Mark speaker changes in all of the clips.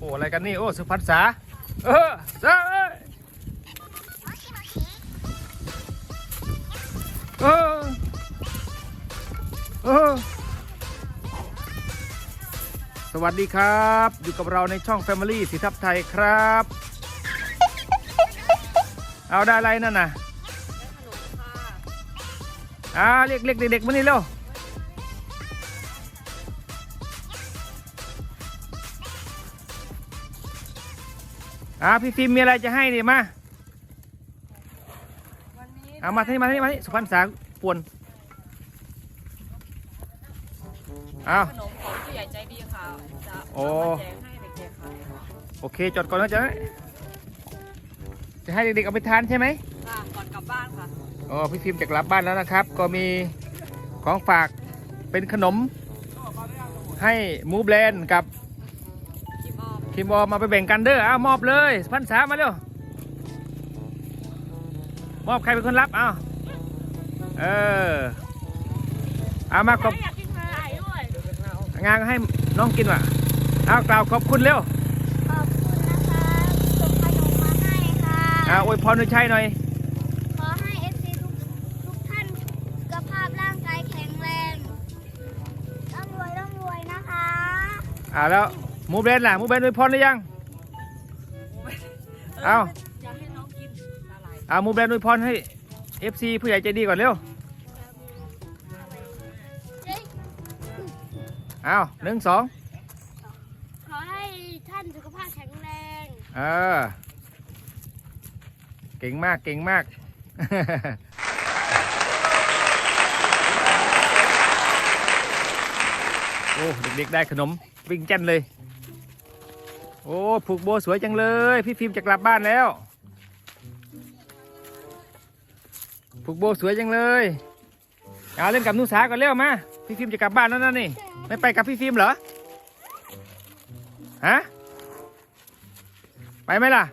Speaker 1: โอ้อะไรกันนี่ โอ้สุพรรณษาเออเอ้ยเออเออสวัสดีครับ อยู่กับเราในช่อง Family สีทับไทยครับ เอาได้อะไรนั่นน่ะอ่าเรียกเรียกเด็กๆมานี่เร็ว อ่าพี่ฟิล์มมีอะไรจะให้ดิมา
Speaker 2: วันนี้
Speaker 1: เอามาที่นี่มาที่นี่มาที่นี่สุพรรณษาปวนเอา
Speaker 2: ขนมของผู้ใหญ่ใจดีค่ะจะ
Speaker 1: โอ้
Speaker 2: เอามาแจกให้เด็กๆค่ะ
Speaker 1: โอเคจดก่อนนะจ๊ะจะให้เด็กๆเอาไปทานใช่ไหม
Speaker 2: ค่ะก่อนกลับบ้านค่ะ
Speaker 1: อ๋อพี่ฟิล์มจะกลับบ้านแล้วนะครับ ก็มีของฝากเป็นขนม ให้หมูแบรนด์กับ
Speaker 2: กิมออม
Speaker 1: คิมบอมมาไปแบ่งกันเด้อเอามอบเลยสุพรรณษามาเร็วมอบใครเป็นคนรับเอาเออเอามาขอบ
Speaker 2: อยากกินไข่ด้วย
Speaker 1: งานให้น้องกินว่ะเอากล่าวขอบคุณเร็ว
Speaker 3: ขอบคุณนะคะส่งขนมมาให้ค่ะ
Speaker 1: อ่าอวยพรด้วยชัยหน่อย
Speaker 3: ขอให้เอฟซีทุกทุกท่านสุขภาพร่างกายแข็งแรงร่ำรวยร่ำรวยนะคะ
Speaker 1: อ่าแล้วห มูเบรนล่ะหมูเบรนอวยพรหรือยัง เอา
Speaker 2: อยากให้น้องกินอะไร
Speaker 1: อ่าหมูเบรนอวยพรให้ FC ผู้ใหญ่ใจดีก่อนเร็ว
Speaker 3: เจ๊
Speaker 1: เอาหนึ่งสอง
Speaker 3: ขอให้ท่านสุขภาพแข็งแรง
Speaker 1: เออ เก่งมากเก่งมาก โอ้ เด็กๆได้ขนมวิ่งแจ้นเลย โอ้ผูกโบสวยจังเลย พี่ฟิล์มจะกลับบ้านแล้ว ผูกโบสวยจังเลยเอาเล่นกับนุสาก่อนเร็วมาพี่ฟิล์มจะกลับบ้านแล้วนะนี่ ไม่ไปกับพี่ฟิล์มเหรอฮะไปไหมล่ะ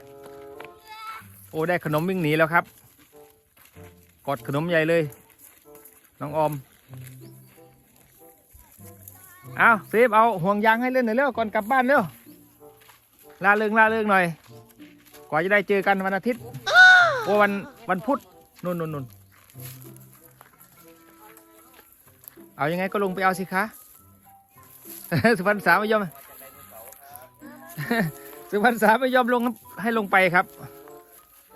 Speaker 1: โอ้ได้ขนมวิ่งหนีแล้วครับกดขนมใหญ่เลย น้องออมเอาเซฟเอาห่วงยางให้เล่นหน่อยเร็วก่อนกลับบ้านเร็ว ลาเริงลาเริงหน่อยกว่าจะได้เจอกันวันอาทิตย์โอ้วันวันพุธนู่นนู่นนู่นเอายังไงก็ลงไปเอาสิคะสุพรรณษาไม่ยอมสุพรรณษาไม่ยอมลงให้ลงไปครับ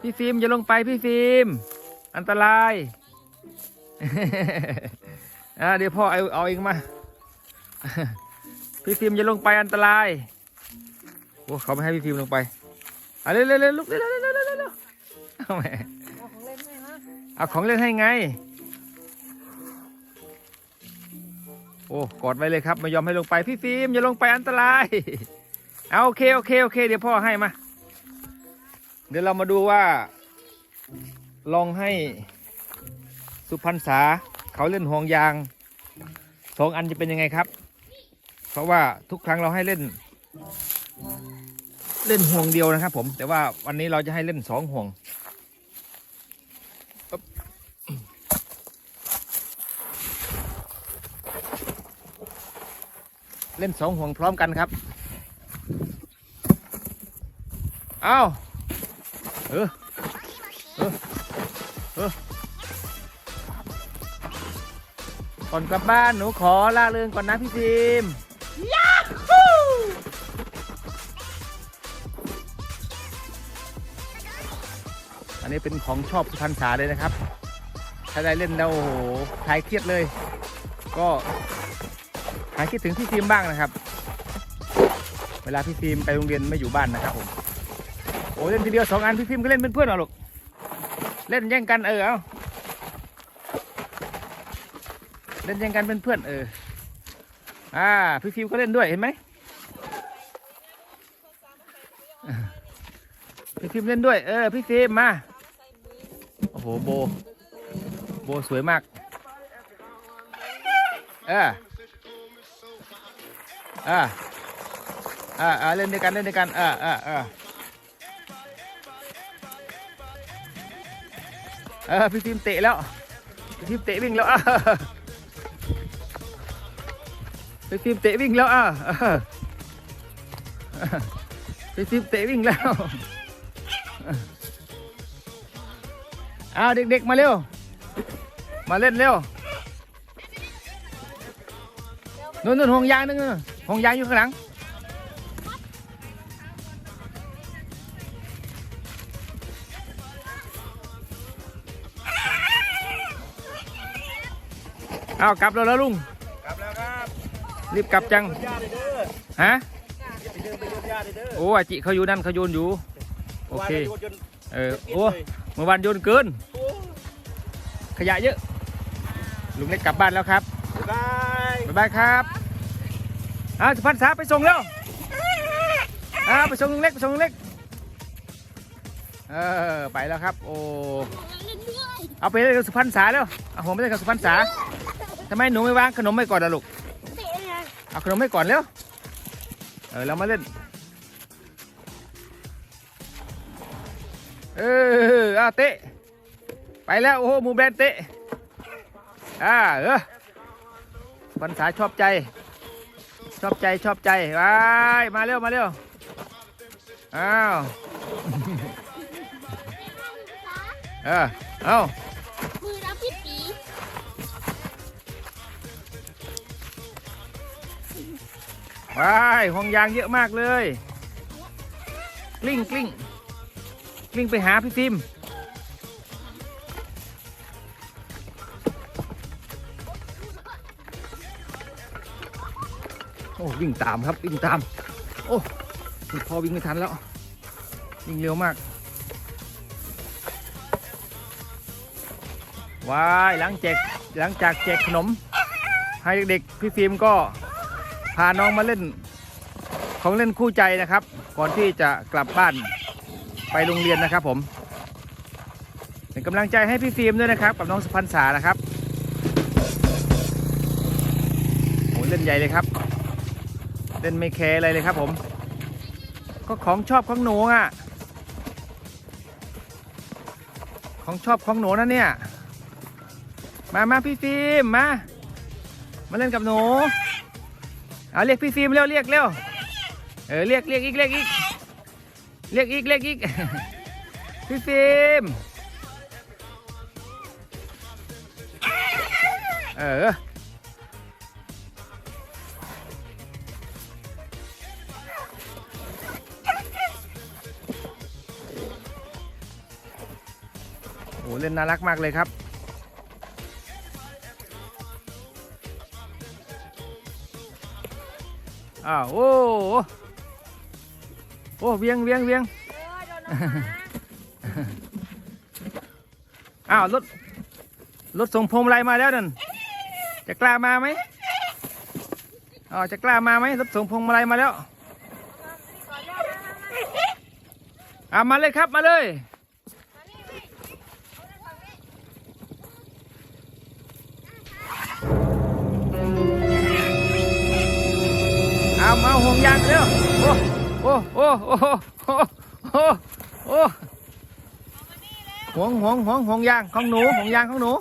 Speaker 1: พี่ฟิล์มอย่าลงไปพี่ฟิล์มอันตรายอ่าเดี๋ยวพ่อเอาเอาเองมา พี่ฟิล์มอย่าลงไปอันตราย เขาไม่ให้พี่ฟิล์มลงไปเอาเร็วเร็วเร็วลุกเร็วเร็วเร็วเร็วเอาแหม
Speaker 2: เอาของเล่นให้นะ
Speaker 1: เอาของเล่นให้ไง โอ้กอดไว้เลยครับไม่ยอมให้ลงไปพี่ฟิล์มอย่าลงไปอันตราย เอาโอเคโอเคโอเค เดี๋ยวพ่อให้มา เดี๋ยวเรามาดูว่า ลองให้สุพรรณษาเขาเล่นห่วงยางสองอันจะเป็นยังไงครับ เพราะว่าทุกครั้งเราให้เล่น เล่นห่วงเดียวนะครับ ผม แต่ว่าวันนี้เราจะให้เล่นสองห่วงเล่นสองห่วงพร้อมกันครับ เอาเออ เออ เออก่อนกลับบ้านหนูขอลาเริงก่อนนะพี่พิม อันนี้เป็นของชอบสุพรรณษาเลยนะครับ ถ้าได้เล่นแล้วโอ้โหคลายเครียดเลย ก็หายคิดถึงพี่ฟิล์มบ้างนะครับ เวลาพี่ฟิล์มไปโรงเรียนไม่อยู่บ้านนะครับผมโอ้เล่นทีเดียวสองอันพี่ฟิล์มก็เล่นเป็นเพื่อนเหรอลูกเล่นแย่งกันเออเอาเล่นแย่งกันเป็นเพื่อนเอออ่าพี่ฟิล์มก็เล่นด้วยเห็นไหมพี่ฟิล์มเล่นด้วยเออพี่ฟิล์มมา โหโบ โบสวยมาก เออเอ่าอ่าอ่าเล่นด้วยกันเล่นด้วยกันอ่าอ่าอ่าเออพี่ทีมเตะแล้ว พี่ทีมเตะวิ่งแล้วอะพี่ทีมเตะวิ่งแล้วอะพี่ฟิล์มเตะวิ่งแล้ว เอาเด็กๆมาเร็ว มาเล่นเร็วนู่นนู่นห่วงยางนึงนู่นห่วงยางอยู่ข้างหลังเอากลับแล้วแล้วลุง
Speaker 4: กลับแล้วครับ
Speaker 1: รีบกลับจัง
Speaker 4: ญาติเด้อ
Speaker 1: ฮะ
Speaker 4: ไปเดินไปเดินญาติเด้อ
Speaker 1: โอ้อาจิเขาอยู่นั่นเขาโยนอยู่ โอเค
Speaker 4: วานไปโยนจน
Speaker 1: เออ
Speaker 4: กิน
Speaker 1: โอ้
Speaker 4: เลย
Speaker 1: เมื่อวานโยนเกิน
Speaker 4: โอ้
Speaker 1: ขยะเยอะ ลุงเล็กกลับบ้านแล้วครับ
Speaker 4: บ๊ายบาย
Speaker 1: บ๊ายบายครับอ่าสุพรรณษาไปส่งแล้วอ่าไปส่งลุงเล็กไปส่งลุงเล็ก เออไปแล้วครับ โอ้
Speaker 3: เล่นด้วย
Speaker 1: เอาไปเล่นกับสุพรรณษาแล้วเอาผมไปเล่นกับสุพรรณษาทำไมหนูไม่วางขนมไม่ก่อนล่ะลูก
Speaker 3: เตะเลย
Speaker 1: เอาขนมให้ก่อนเร็วเออเรามาเล่น เออเอาเตะ ไปแล้ว โอ้โหหมูแบนเตะ อ่า เออปัญษาชอบใจ ชอบใจชอบใจ ไป มาเร็ว มาเร็ว อ้าว เออ เอา
Speaker 3: มือรับพี่ปี
Speaker 1: ไปห่วงยางเยอะมากเลย กลิ้งกลิ้ง กลิ้งไปหาพี่ฟิล์มโอ้วิ่งตามครับวิ่งตาม โอ้พอวิ่งไม่ทันแล้ววิ่งเร็วมากว้ายหลังแจกหลังจากแจกขนม ให้เด็กๆพี่ฟิล์มก็พาน้องมาเล่นของเล่นคู่ใจนะครับ ก่อนที่จะกลับบ้าน ไปโรงเรียนนะครับผมเป็นกำลังใจให้พี่ฟิล์มด้วยนะครับกับน้องสุพรรณษานะครับโอ้เล่นใหญ่เลยครับ เล่นไม่แคร์อะไรเลยครับผม ก็ของชอบของหนูอะ ของชอบของหนูนะเนี่ย มามาพี่ฟิล์มมา มาเล่นกับหนู เอาเรียกพี่ฟิล์มเร็วเรียกเร็ว เออเรียกเรียกอีกเรียกอีก เรียกอีกเรียกอีกพี่ฟิล์มเออโอ้เล่นน่ารักมากเลยครับอ้าวโอ้ โอ้โอ้เวียงเวียงเวียง
Speaker 2: เออโดนน้ำหมา
Speaker 1: อ้าวรถรถส่งพวงมาลัยมาแล้วนั่นจะกล้ามาไหมอ๋อจะกล้ามาไหมรถส่งพวงมาลัยมาแล้วอ่ามาเลยครับมาเลยเอามาห่วงยางเร็วโอ้ โอ้โอ้โอ้โอ้โอ้โอ้ห่วงห่วงห่วงห่วงยางของหนูห่วงยางของหนู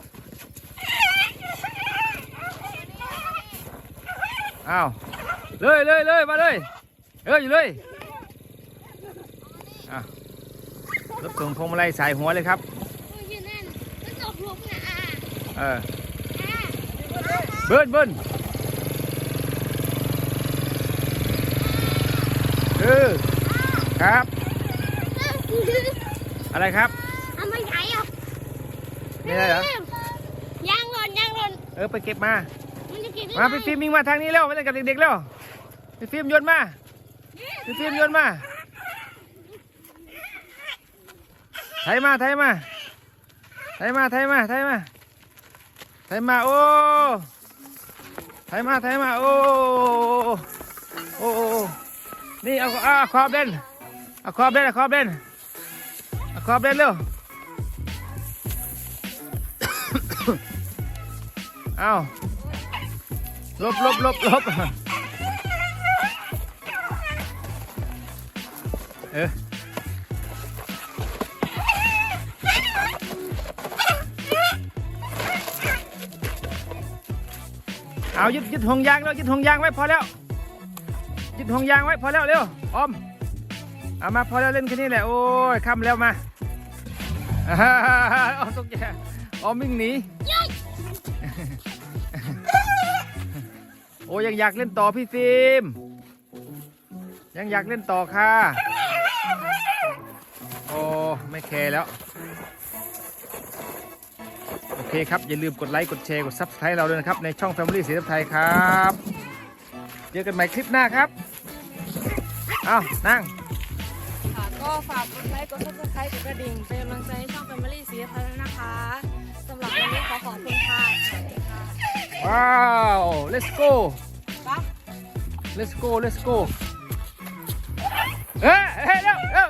Speaker 1: อ้าวเลยเลยเลยมาเลยเอออยู่เลยรถส่งพวงมาลัยสายหัวเลยครับเออเบิ้ลเบิ้ล เออครับ อะไรครับ
Speaker 3: เอามาใช้อะ
Speaker 1: นี่อะไรเหรอยา
Speaker 3: งหล่นยางหล่น
Speaker 1: เออไปเก็บมา
Speaker 3: มันจะเก็บได้
Speaker 1: มา
Speaker 3: ไง
Speaker 1: พี่ฟิล์มวิ่งมาทางนี้แล้วไปเล่นกับเด็กๆแล้วพี่ฟิล์มโยนมาพี่ฟิล์มโยนมาไถมาไถมาไถมาไถมาไถมาไถมาโอ้ไถมาไถมาโอ้โอ้โอ้โอ้ นี่เอาเอาเอาคอบเล่นเอาคอบเล่นเอาคอบเล่นเอาคอบเล่นเร็วเอาลบลบลบลบเออเอายึดยึดห่วงยางแล้วยึดห่วงยางไว้พอแล้ว ยึดห่วงยางไว้พอแล้วเร็วออมเอามาพอแล้วเล่นแค่นี้แหละโอ้ยค่ำแล้วมาอ่าเอตุ๊กแกอ๋อมิ่งหนีโอ้ยังอยากเล่นต่อพี่ฟิล์มยังอยากเล่นต่อค่ะโอ้ไม่แคร์แล้ว โอเคครับ อย่าลืมกดไลค์กดแชร์กด Subscribe เราด้วยนะครับ ในช่อง Family สีทับไทยครับ เจอกันใหม่คลิปหน้าครับ อานั่ง
Speaker 2: ค่ะก็ฝากกดไลค์กดซับสไครต์กดกระดิ่งเป็นกำลังใจให้ช่อง Family สีพัฒน์นะคะสำหรับวันนี้ขอขอบคุณค่ะสวัสดีค่ะ
Speaker 1: ว้าว let's go
Speaker 2: ปั๊บ
Speaker 1: let's go let's go เฮ้ยเฮ้ยเร็วเร็วเร็ว